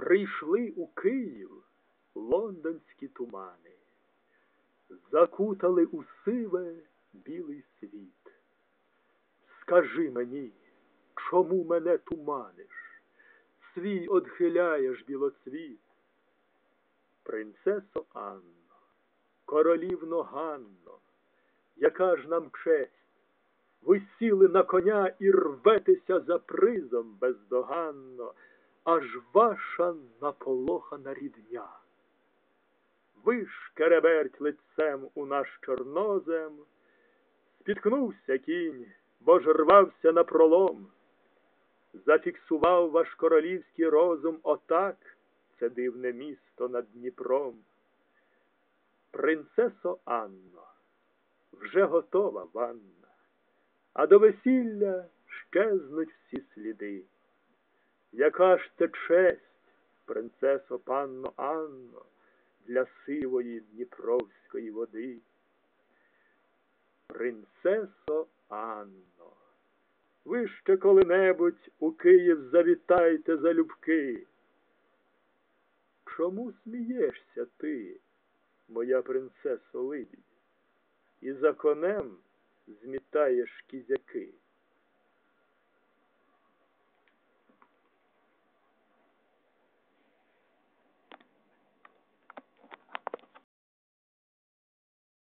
Прийшли у Київ лондонські тумани, закутали у сиве білий світ. Скажи мені, чому мене туманиш, свій одхиляєш білоцвіт? Принцесо Анно, королівно Ганно, яка ж нам честь? Ви сіли на коня і рветеся за призом бездоганно, аж ваша наполохана рідня. Ви ж кереберть лицем у наш чорнозем, спіткнувся кінь, бо ж рвався на пролом, зафіксував ваш королівський розум отак, це дивне місто над Дніпром. Принцесо Анно, вже готова ванна, а до весілля щезнуть всі сліди. Яка ж це честь, принцесо панно Анно, для сивої Дніпровської води? Принцесо Анно, ви ще коли-небудь у Київ завітайте залюбки. Чому смієшся ти, моя принцесо Либідь, і за конем змітаєш кізяки?